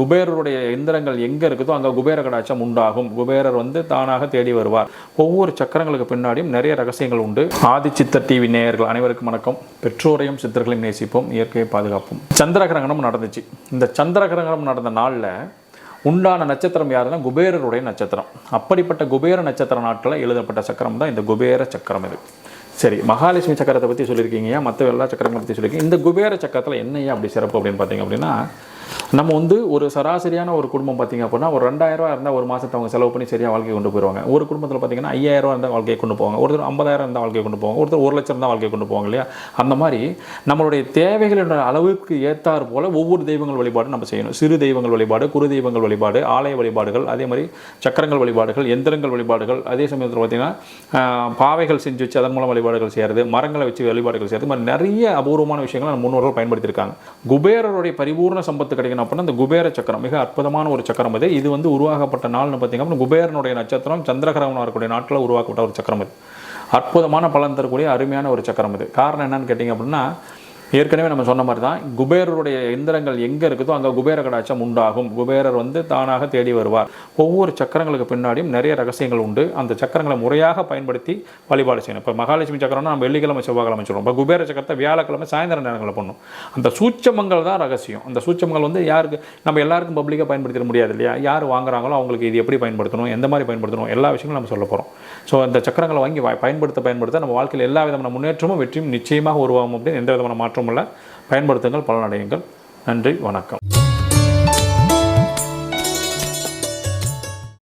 குபேரருடைய எந்திரங்கள் எங்கே இருக்குதோ அங்கே குபேர கடாட்சம் உண்டாகும். குபேரர் வந்து தானாக தேடி வருவார். ஒவ்வொரு சக்கரங்களுக்கு பின்னாடியும் நிறைய ரகசியங்கள் உண்டு. ஆதி சித்தர் டிவி நேயர்கள் அனைவருக்கும் வணக்கம். பெற்றோரையும் சித்தர்களையும் நேசிப்போம். இயற்கையை பாதுகாப்போம். சந்திரகிரகணம் நடந்துச்சு. இந்த சந்திரகிரகணம் நடந்த நாளில் உண்டான நட்சத்திரம் யாருன்னா குபேரருடைய நட்சத்திரம். அப்படிப்பட்ட குபேர நட்சத்திர நாட்களில் எழுதப்பட்ட சக்கரம் தான் இந்த குபேர சக்கரம் இது. சரி மகாலட்சுமி சக்கரத்தை பற்றி சொல்லியிருக்கீங்க. மற்ற எல்லா சக்கரங்களை பற்றி சொல்லியிருக்கீங்க. இந்த குபேர சக்கரத்தில் என்னையா அப்படி சிறப்பு அப்படின்னு பார்த்தீங்க அப்படின்னா நம்ம வந்து ஒரு சராசரியான ஒரு குடும்பம் பார்த்தீங்க அப்படின்னா ஒரு ரெண்டாயிரம் ரூபா இருந்தால் ஒரு மாதத்தை அவங்க செலவு பண்ணி சரியாக வாழ்க்கை கொண்டு போயிடுவாங்க ஒரு குடும்பத்தில் பார்த்தீங்கன்னா ஐயாயிரம் ரூபா இருந்தால் வாழ்க்கையை கொண்டு போவாங்க. ஒருத்தர் ஐம்பதாயிரம் இருந்தால் வாழ்க்கையை கொண்டு போவாங்க. ஒருத்தர் ஒரு லட்சம் இருந்தால் வாழ்க்கையை கொண்டு போவாங்க இல்லையா? அந்த மாதிரி நம்மளுடைய தேவைகளோட அளவுக்கு ஏற்றார் போல் ஒவ்வொரு தெய்வங்கள் வழிபாடு நம்ம செய்யணும். சிறு தெய்வங்கள் வழிபாடு குரு தெய்வங்கள் வழிபாடு ஆலய வழிபாடுகள் அதே மாதிரி சக்கரங்கள் வழிபாடுகள் எந்திரங்கள் வழிபாடுகள் அதே சமயத்தில் பார்த்தீங்கன்னா பாவைகள் செஞ்சு வச்சு அதன் மூலம் வழிபாடுகள் செய்கிறது மரங்களை வச்சு வழிபாடுகள் செய்கிறது மாதிரி நிறைய அபூர்வமான விஷயங்களை நம்ம முன்னோர்கள் பயன்படுத்தியிருக்காங்க. குபேரருடைய பரிபூர்ண சம்பத்து கிடைக்கணும் அப்படின்னா இந்த குபேர சக்கரம் மிக அற்புதமான ஒரு சக்கரம் இது இது வந்து உருவாக்கப்பட்ட நாள்னு பார்த்தீங்க அப்படின்னா குபேரனுடைய நட்சத்திரம் சந்திரகிரகணம் இருக்கக்கூடிய நாட்டில் உருவாக்கப்பட்ட ஒரு சக்கரம் இது அற்புதமான பலன் தரக்கூடிய அருமையான ஒரு சக்கரம் இது காரணம் என்னன்னு கேட்டிங்க அப்படின்னா ஏற்கனவே நம்ம சொன்ன மாதிரி தான் குபேரருடைய எந்திரங்கள் எங்கே இருக்குதோ அங்கே குபேர கடாட்சம் உண்டாகும். குபேரர் வந்து தானாக தேடி வருவார். ஒவ்வொரு சக்கரங்களுக்கு பின்னாடியும் நிறைய ரகசியங்கள் உண்டு. அந்த சக்கரங்களை முறையாக பயன்படுத்தி வழிபாடு செய்யணும். இப்போ மகாலட்சுமி சக்கரம்னா நம்ம வெள்ளிக்கிழமை செவ்வாய்க்கிழமை சொல்லுவோம் இப்போ குபேர சக்கரத்தை வியாழக்கிழமை சாயந்தர நேரங்களில் பண்ணும். அந்த சூச்சமங்கள் தான் ரகசியம். அந்த சூச்சமங்கள் வந்து யாருக்கு நம்ம எல்லாருக்கும் பப்ளிக்காக பயன்படுத்திட முடியாது இல்லையா? யார் வாங்குறாங்களோ அவங்களுக்கு இது எப்படி பயன்படுத்தணும் எந்த மாதிரி பயன்படுத்தணும் எல்லா விஷயங்களும் நம்ம சொல்ல போகிறோம் ஸோ அந்த சக்கரங்களை வாங்கி பயன்படுத்த பயன்படுத்த நம்ம வாழ்க்கையில் எல்லா விதமான முன்னேற்றமும் வெற்றியும் நிச்சயமாக உருவாகும் அப்படின்னு எந்த விதமான மாற்றம் மாற்றமுள்ள பயன்படுத்துங்கள் பலனடையுங்கள். நன்றி வணக்கம்.